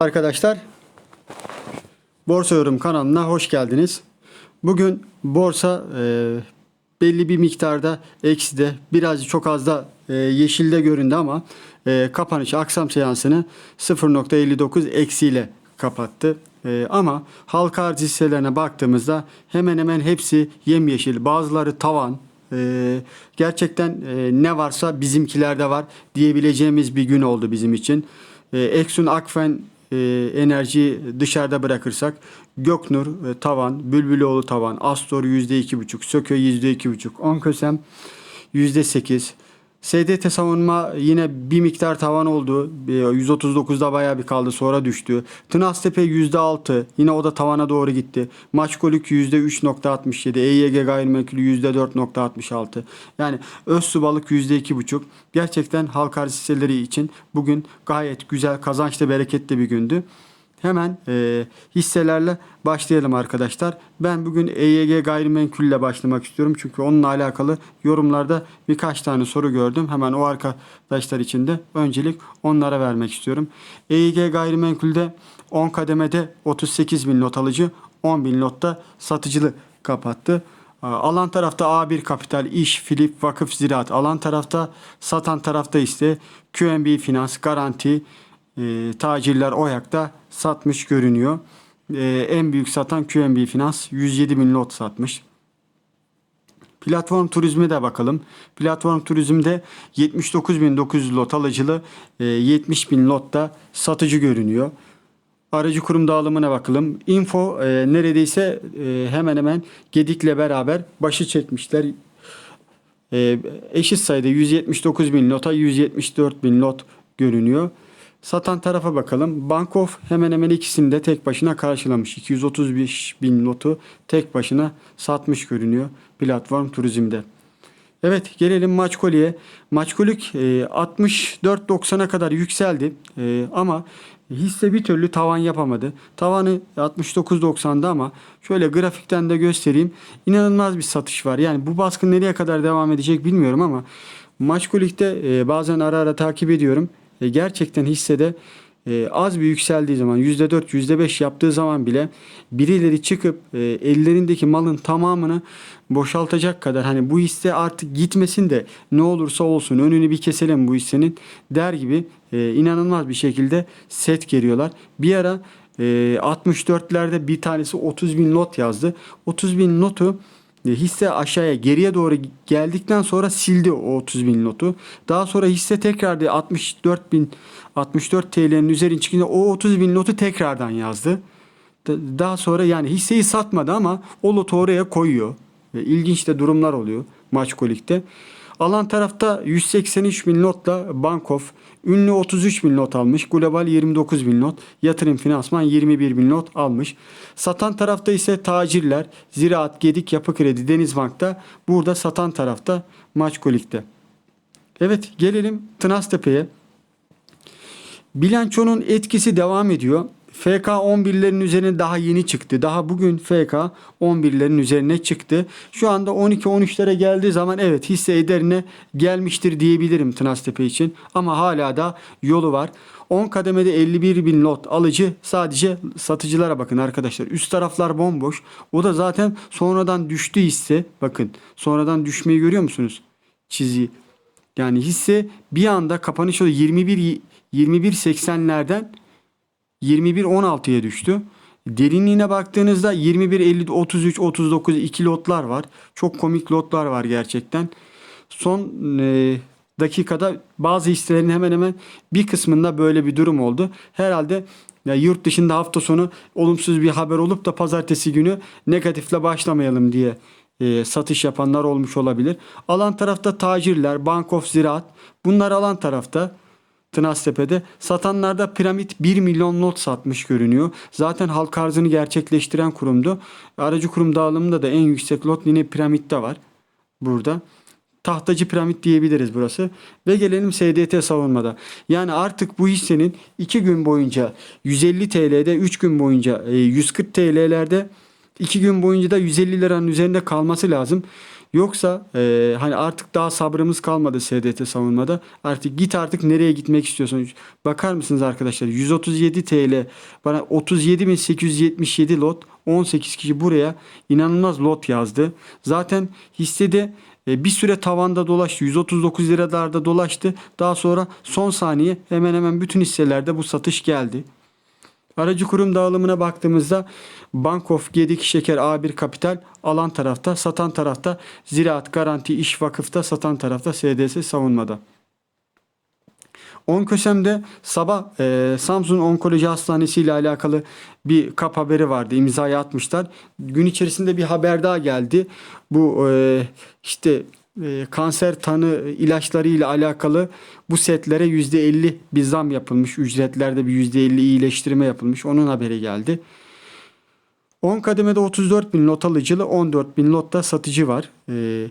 Arkadaşlar Borsa Yorum kanalına hoş geldiniz. Bugün borsa e, belli bir miktarda ekside biraz çok az da e, yeşilde göründü ama e, kapanış aksam seansını 0.59 eksiyle kapattı. E, ama halka arz hisselerine baktığımızda hemen hemen hepsi yemyeşil bazıları tavan e, gerçekten e, ne varsa bizimkilerde var diyebileceğimiz bir gün oldu bizim için. E, Exxon Akfen e, enerjiyi dışarıda bırakırsak Göknur e, tavan, Bülbüloğlu tavan, Astor %2,5, Sököy %2,5, Onkösem %8. SDT savunma yine bir miktar tavan oldu. E, 139'da bayağı bir kaldı sonra düştü. Tınaztepe %6 yine o da tavana doğru gitti. Maçkolik %3.67. EYG gayrimenkul %4.66. Yani Özsu balık %2.5. Gerçekten halk arz için bugün gayet güzel kazançlı bereketli bir gündü. Hemen e, hisselerle başlayalım arkadaşlar. Ben bugün EYG gayrimenkulle başlamak istiyorum. Çünkü onunla alakalı yorumlarda birkaç tane soru gördüm. Hemen o arkadaşlar için de öncelik onlara vermek istiyorum. EYG gayrimenkulde 10 kademede 38 bin lot alıcı 10 bin lotta satıcılı kapattı. Alan tarafta A1 Kapital, İş, Filip, Vakıf, Ziraat. Alan tarafta, satan tarafta ise QNB Finans, Garanti, e, tacirler Oyak'ta satmış görünüyor. E, en büyük satan QNB Finans 107 bin lot satmış. Platform turizme de bakalım. Platform turizmde 79.900 lot alıcılı, e, 70 bin lotta satıcı görünüyor. Aracı kurum dağılımına bakalım. Info e, neredeyse e, hemen hemen Gedik'le beraber başı çekmişler. E, eşit sayıda 179 bin lota 174 bin lot görünüyor. Satan tarafa bakalım. Bankof hemen hemen ikisini de tek başına karşılamış. 235 bin lotu tek başına satmış görünüyor platform turizmde. Evet gelelim Maçkoli'ye. Maçkolik e, 64.90'a kadar yükseldi E, ama hisse bir türlü tavan yapamadı. Tavanı 69.90'da ama şöyle grafikten de göstereyim. İnanılmaz bir satış var. Yani bu baskı nereye kadar devam edecek bilmiyorum ama Maçkolik'te e, bazen ara ara takip ediyorum. E, gerçekten hissede e, az bir yükseldiği zaman %4 %5 yaptığı zaman bile birileri çıkıp e, ellerindeki malın tamamını boşaltacak kadar hani bu hisse artık gitmesin de ne olursa olsun önünü bir keselim bu hissenin der gibi e, inanılmaz bir şekilde set geliyorlar. Bir ara e, 64'lerde bir tanesi 30 bin lot yazdı. 30 bin notu hisse aşağıya geriye doğru geldikten sonra sildi o 30 bin notu. Daha sonra hisse tekrar da 64 bin 64 TL'nin üzerine çıkınca o 30 bin notu tekrardan yazdı. Da- Daha sonra yani hisseyi satmadı ama o lotu oraya koyuyor. İlginç de durumlar oluyor Maçkolik'te. Alan tarafta 183 bin notla Bankof, ünlü 33 bin not almış, Global 29 bin not, yatırım finansman 21 bin not almış. Satan tarafta ise tacirler, Ziraat, Gedik, Yapı Kredi, Denizbank'ta, burada satan tarafta Maçkolik'te. Evet gelelim Tınaztepe'ye. Bilançonun etkisi devam ediyor. FK 11'lerin üzerine daha yeni çıktı. Daha bugün FK 11'lerin üzerine çıktı. Şu anda 12-13'lere geldiği zaman evet hisse ederine gelmiştir diyebilirim Tınaztepe için. Ama hala da yolu var. 10 kademede 51 bin lot alıcı sadece satıcılara bakın arkadaşlar. Üst taraflar bomboş. O da zaten sonradan düştü hisse. Bakın sonradan düşmeyi görüyor musunuz? Çizgi. Yani hisse bir anda kapanış oldu 21 21.80'lerden 21.16'ya düştü. Derinliğine baktığınızda 21, 50, 33, 39 iki lotlar var. Çok komik lotlar var gerçekten. Son e, dakikada bazı hisselerin hemen hemen bir kısmında böyle bir durum oldu. Herhalde ya yurt dışında hafta sonu olumsuz bir haber olup da pazartesi günü negatifle başlamayalım diye e, satış yapanlar olmuş olabilir. Alan tarafta tacirler, Bank of Ziraat bunlar alan tarafta. Tınaztepe'de satanlarda piramit 1 milyon lot satmış görünüyor. Zaten halk arzını gerçekleştiren kurumdu. Aracı kurum dağılımında da en yüksek lot yine piramitte var. Burada. Tahtacı piramit diyebiliriz burası. Ve gelelim SDT savunmada. Yani artık bu hissenin 2 gün boyunca 150 TL'de 3 gün boyunca e, 140 TL'lerde 2 gün boyunca da 150 liranın üzerinde kalması lazım. Yoksa e, hani artık daha sabrımız kalmadı SDT savunmada. Artık git artık nereye gitmek istiyorsun? Bakar mısınız arkadaşlar? 137 TL bana 37.877 lot 18 kişi buraya inanılmaz lot yazdı. Zaten hissede e, bir süre tavanda dolaştı. 139 liralarda dolaştı. Daha sonra son saniye hemen hemen bütün hisselerde bu satış geldi. Aracı kurum dağılımına baktığımızda Bank of Gedik Şeker A1 Kapital alan tarafta, satan tarafta Ziraat Garanti İş Vakıf'ta, satan tarafta SDS savunmada. Onkösem'de sabah e, Samsun Onkoloji Hastanesi ile alakalı bir kap haberi vardı. İmzayı atmışlar. Gün içerisinde bir haber daha geldi. Bu e, işte e, kanser tanı ilaçları ile alakalı bu setlere %50 bir zam yapılmış. Ücretlerde bir %50 iyileştirme yapılmış. Onun haberi geldi. 10 kademede 34 bin lot alıcılı 14 bin lotta satıcı var. Ee,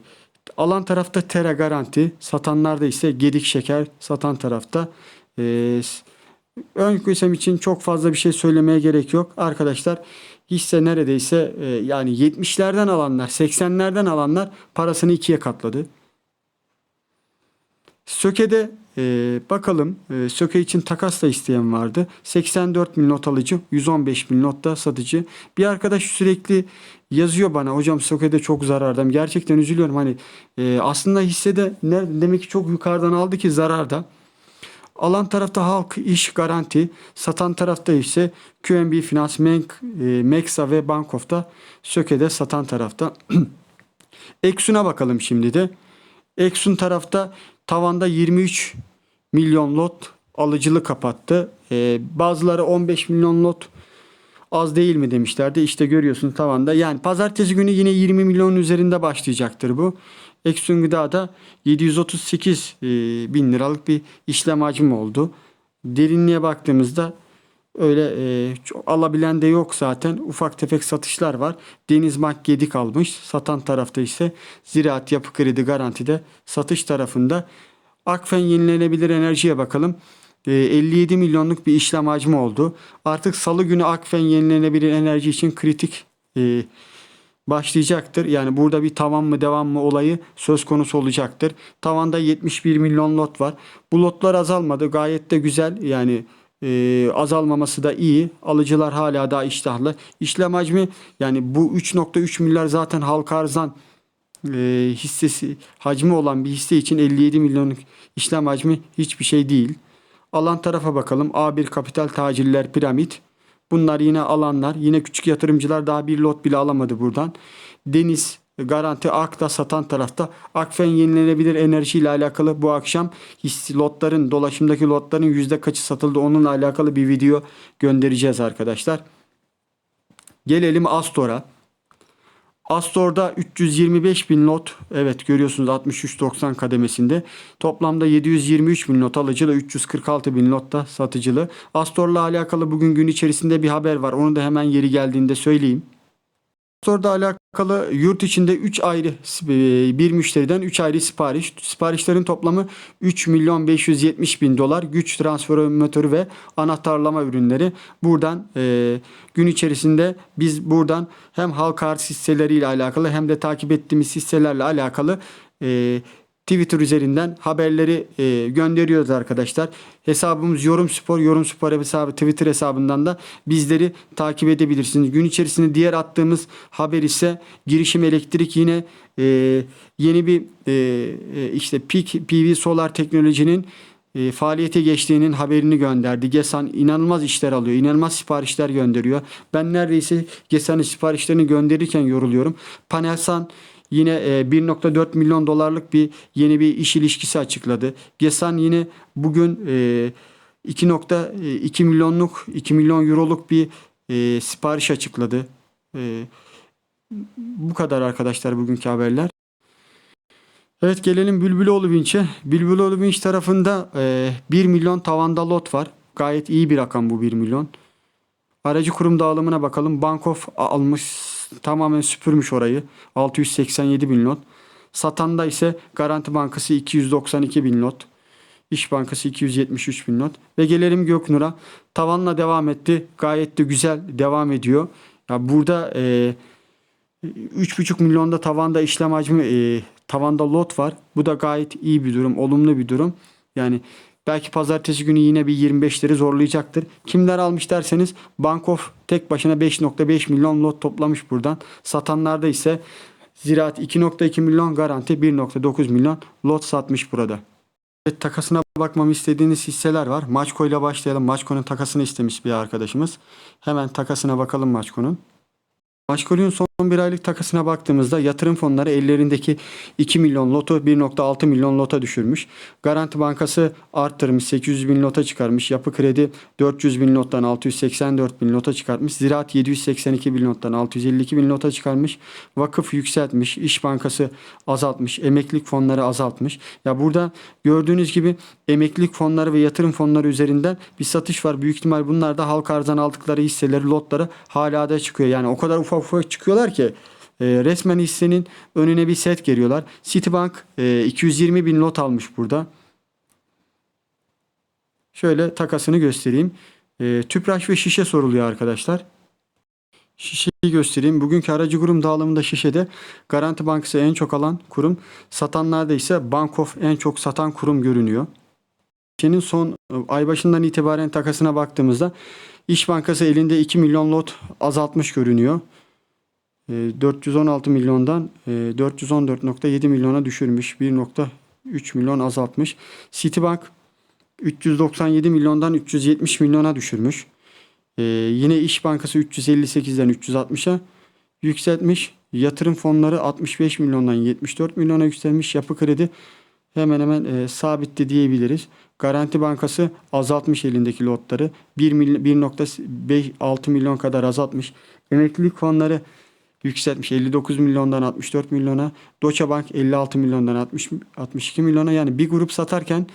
alan tarafta Tera Garanti, satanlarda ise Gedik Şeker satan tarafta. S- ön için çok fazla bir şey söylemeye gerek yok. Arkadaşlar hisse neredeyse e, yani 70'lerden alanlar 80'lerden alanlar parasını ikiye katladı. Söke'de e, bakalım e, Söke için takas da isteyen vardı. 84 bin not alıcı, 115 bin not da satıcı. Bir arkadaş sürekli yazıyor bana hocam Söke'de çok zarardayım. Gerçekten üzülüyorum. Hani e, aslında hissede ne, demek ki çok yukarıdan aldı ki zararda. Alan tarafta halk iş garanti, satan tarafta ise QNB Finans, Menk, e, Meksa ve Bankof'ta Söke'de satan tarafta. Eksun'a bakalım şimdi de. Exxon tarafta tavanda 23 milyon lot alıcılı kapattı. Ee, bazıları 15 milyon lot az değil mi demişlerdi. İşte görüyorsun tavanda. Yani pazartesi günü yine 20 milyonun üzerinde başlayacaktır bu. Exxon Gıda'da 738 e, bin liralık bir işlem hacmi oldu. Derinliğe baktığımızda öyle e, alabilen de yok zaten. Ufak tefek satışlar var. Denizbank Gedik almış. Satan tarafta ise Ziraat Yapı Kredi Garanti'de satış tarafında Akfen yenilenebilir enerjiye bakalım. E, 57 milyonluk bir işlem hacmi oldu. Artık salı günü Akfen yenilenebilir enerji için kritik e, başlayacaktır. Yani burada bir tavan mı devam mı olayı söz konusu olacaktır. Tavanda 71 milyon lot var. Bu lotlar azalmadı. Gayet de güzel. Yani e, azalmaması da iyi. Alıcılar hala daha iştahlı. İşlem hacmi yani bu 3.3 milyar zaten halka arzdan e, hissesi hacmi olan bir hisse için 57 milyonluk işlem hacmi hiçbir şey değil. Alan tarafa bakalım. A1 Kapital Tacirler Piramit. Bunlar yine alanlar. Yine küçük yatırımcılar daha bir lot bile alamadı buradan. Deniz Garanti Ak'ta satan tarafta Akfen yenilenebilir enerji ile alakalı bu akşam lotların dolaşımdaki lotların yüzde kaçı satıldı onunla alakalı bir video göndereceğiz arkadaşlar. Gelelim Astor'a. Astor'da 325 bin lot evet görüyorsunuz 63.90 kademesinde toplamda 723 bin lot alıcılı 346 bin lot da satıcılı. Astor'la alakalı bugün gün içerisinde bir haber var onu da hemen yeri geldiğinde söyleyeyim. Astor'da alakalı yurt içinde 3 ayrı e, bir müşteriden 3 ayrı sipariş. Siparişlerin toplamı 3 milyon 570 bin dolar. Güç transformatörü ve anahtarlama ürünleri. Buradan e, gün içerisinde biz buradan hem halka arz hisseleriyle alakalı hem de takip ettiğimiz hisselerle alakalı e, Twitter üzerinden haberleri e, gönderiyoruz arkadaşlar. Hesabımız Yorum Spor, Yorum Spor hesabı Twitter hesabından da bizleri takip edebilirsiniz. Gün içerisinde diğer attığımız haber ise girişim elektrik yine e, yeni bir e, e, işte Peak PV solar teknolojinin e, faaliyete geçtiğinin haberini gönderdi. GESAN inanılmaz işler alıyor. inanılmaz siparişler gönderiyor. Ben neredeyse GESAN'ın siparişlerini gönderirken yoruluyorum. Panelsan yine e, 1.4 milyon dolarlık bir yeni bir iş ilişkisi açıkladı. GESAN yine bugün e, 2.2 milyonluk 2 milyon euroluk bir e, sipariş açıkladı. E, bu kadar arkadaşlar bugünkü haberler. Evet gelelim Bülbüloğlu Vinç'e. Bülbüloğlu Vinç tarafında e, 1 milyon tavanda lot var. Gayet iyi bir rakam bu 1 milyon. Aracı kurum dağılımına bakalım. Bankof almış tamamen süpürmüş orayı. 687 bin lot. Satanda ise Garanti Bankası 292 bin lot. İş Bankası 273 bin lot. Ve gelelim Göknur'a. Tavanla devam etti. Gayet de güzel devam ediyor. Ya burada e, 3,5 milyonda tavanda işlem hacmi e, tavanda lot var. Bu da gayet iyi bir durum, olumlu bir durum. Yani belki pazartesi günü yine bir 25'leri zorlayacaktır. Kimler almış derseniz Bankof tek başına 5.5 milyon lot toplamış buradan. Satanlarda ise Ziraat 2.2 milyon garanti 1.9 milyon lot satmış burada. Evet, takasına bakmamı istediğiniz hisseler var. Maçko ile başlayalım. Maçko'nun takasını istemiş bir arkadaşımız. Hemen takasına bakalım Maçko'nun. Maçko'nun son bir aylık takasına baktığımızda yatırım fonları ellerindeki 2 milyon lotu 1.6 milyon lota düşürmüş. Garanti Bankası arttırmış 800 bin lota çıkarmış. Yapı Kredi 400 bin lottan 684 bin lota çıkartmış. Ziraat 782 bin lottan 652 bin lota çıkarmış. Vakıf yükseltmiş. İş Bankası azaltmış. Emeklilik fonları azaltmış. Ya burada gördüğünüz gibi emeklilik fonları ve yatırım fonları üzerinden bir satış var. Büyük ihtimal bunlar da halka arzdan aldıkları hisseleri, lotları hala da çıkıyor. Yani o kadar ufak ufak çıkıyorlar ki e, resmen hissenin önüne bir set geliyorlar. Citibank e, 220 bin lot almış burada. Şöyle takasını göstereyim. E, tüpraş ve şişe soruluyor arkadaşlar. Şişeyi göstereyim. Bugünkü aracı kurum dağılımında şişede Garanti Bankası en çok alan kurum. Satanlarda ise Bankof en çok satan kurum görünüyor. Şişenin son e, ay başından itibaren takasına baktığımızda İş Bankası elinde 2 milyon lot azaltmış görünüyor. E, 416 milyondan e, 414.7 milyona düşürmüş. 1.3 milyon azaltmış. Citibank 397 milyondan 370 milyona düşürmüş. Ee, yine İş Bankası 358'den 360'a yükseltmiş. Yatırım fonları 65 milyondan 74 milyona yükselmiş. Yapı kredi hemen hemen e, sabitti diyebiliriz. Garanti Bankası azaltmış elindeki lotları. 1 mil- 1.6 milyon kadar azaltmış. Emeklilik fonları yükseltmiş 59 milyondan 64 milyona. Bank 56 milyondan 60 62 milyona. Yani bir grup satarken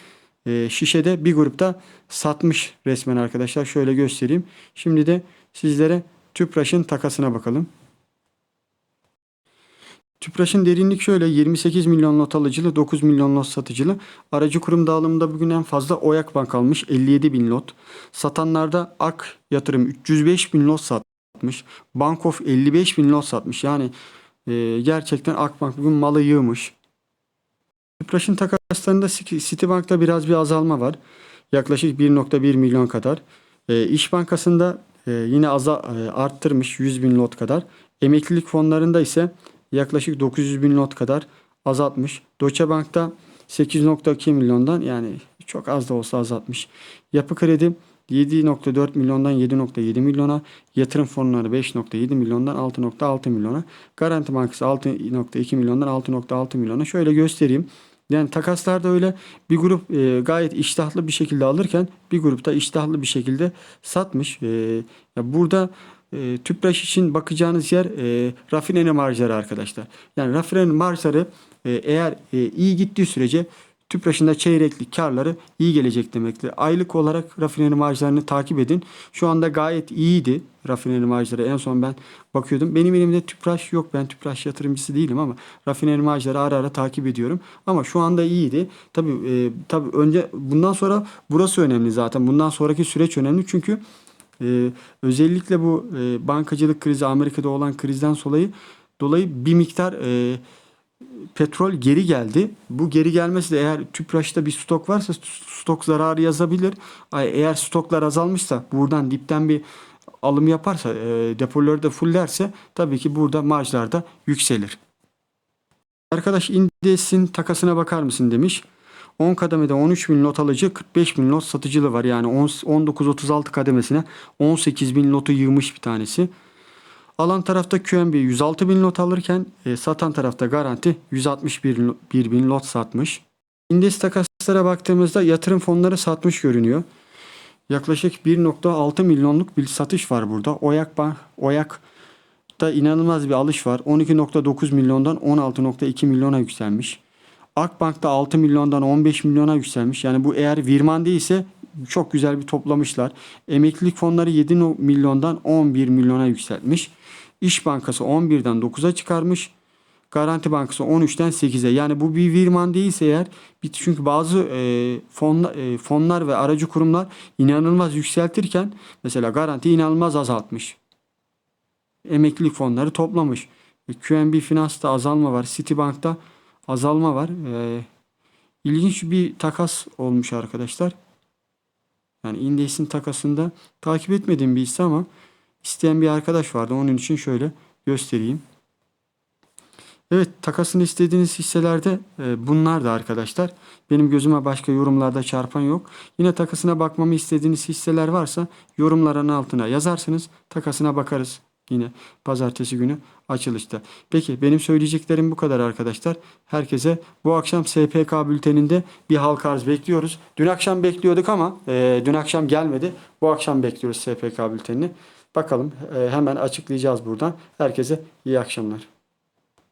e, şişede bir grupta satmış resmen arkadaşlar. Şöyle göstereyim. Şimdi de sizlere Tüpraş'ın takasına bakalım. Tüpraş'ın derinlik şöyle 28 milyon lot alıcılı 9 milyon lot satıcılı. Aracı kurum dağılımında bugün en fazla Oyak Bank almış 57 bin lot. Satanlarda Ak Yatırım 305 bin lot satmış. Bankof 55 bin lot satmış. Yani e, gerçekten Akbank bugün malı yığmış. Tüpraş'ın takaslarında Citibank'ta biraz bir azalma var. Yaklaşık 1.1 milyon kadar. E, İş Bankası'nda e, yine aza, e, arttırmış 100 bin lot kadar. Emeklilik fonlarında ise yaklaşık 900 bin lot kadar azaltmış. Deutsche Bank'ta 8.2 milyondan yani çok az da olsa azaltmış. Yapı Kredi 7.4 milyondan 7.7 milyona, yatırım fonları 5.7 milyondan 6.6 milyona, Garanti Bankası 6.2 milyondan 6.6 milyona. Şöyle göstereyim. Yani takaslarda öyle bir grup e, gayet iştahlı bir şekilde alırken bir grupta iştahlı bir şekilde satmış. E, ya burada e, tüpraş için bakacağınız yer e, rafineri marjları arkadaşlar. Yani rafineri marjları e, eğer e, iyi gittiği sürece Tüpraş'ın da çeyreklik karları iyi gelecek demektir. Aylık olarak rafineri marjlarını takip edin. Şu anda gayet iyiydi rafineri marjları. En son ben bakıyordum. Benim elimde Tüpraş yok. Ben Tüpraş yatırımcısı değilim ama rafineri marjları ara ara takip ediyorum. Ama şu anda iyiydi. Tabii e, tabii önce bundan sonra burası önemli zaten. Bundan sonraki süreç önemli. Çünkü e, özellikle bu e, bankacılık krizi Amerika'da olan krizden dolayı dolayı bir miktar e, petrol geri geldi. Bu geri gelmesi de eğer tüpraşta bir stok varsa stok zararı yazabilir. Eğer stoklar azalmışsa buradan dipten bir alım yaparsa e, depoları da fullerse tabii ki burada marjlar da yükselir. Arkadaş Indes'in takasına bakar mısın demiş. 10 kademede 13 bin lot alıcı 45 bin lot satıcılı var. Yani 19-36 kademesine 18 bin lotu yığmış bir tanesi. Alan tarafta QNB 106 bin lot alırken e, satan tarafta garanti 161 lo- bir bin lot satmış. İndeks takaslara baktığımızda yatırım fonları satmış görünüyor. Yaklaşık 1.6 milyonluk bir satış var burada. Oyak Bank, Oyak'ta inanılmaz bir alış var. 12.9 milyondan 16.2 milyona yükselmiş. Akbank'ta 6 milyondan 15 milyona yükselmiş. Yani bu eğer Virman değilse çok güzel bir toplamışlar. Emeklilik fonları 7 no- milyondan 11 milyona yükseltmiş. İş Bankası 11'den 9'a çıkarmış. Garanti Bankası 13'ten 8'e. Yani bu bir virman değilse eğer çünkü bazı e, e, fonlar ve aracı kurumlar inanılmaz yükseltirken mesela garanti inanılmaz azaltmış. Emeklilik fonları toplamış. QNB Finans'ta azalma var. Citibank'ta azalma var. E, ilginç bir takas olmuş arkadaşlar. Yani Index'in takasında takip etmediğim bir hisse ama isteyen bir arkadaş vardı. Onun için şöyle göstereyim. Evet takasını istediğiniz hisselerde e, bunlar da arkadaşlar. Benim gözüme başka yorumlarda çarpan yok. Yine takasına bakmamı istediğiniz hisseler varsa yorumların altına yazarsınız. Takasına bakarız yine pazartesi günü açılışta. Peki benim söyleyeceklerim bu kadar arkadaşlar. Herkese bu akşam SPK bülteninde bir halka arz bekliyoruz. Dün akşam bekliyorduk ama e, dün akşam gelmedi. Bu akşam bekliyoruz SPK bültenini. Bakalım e, hemen açıklayacağız buradan. Herkese iyi akşamlar.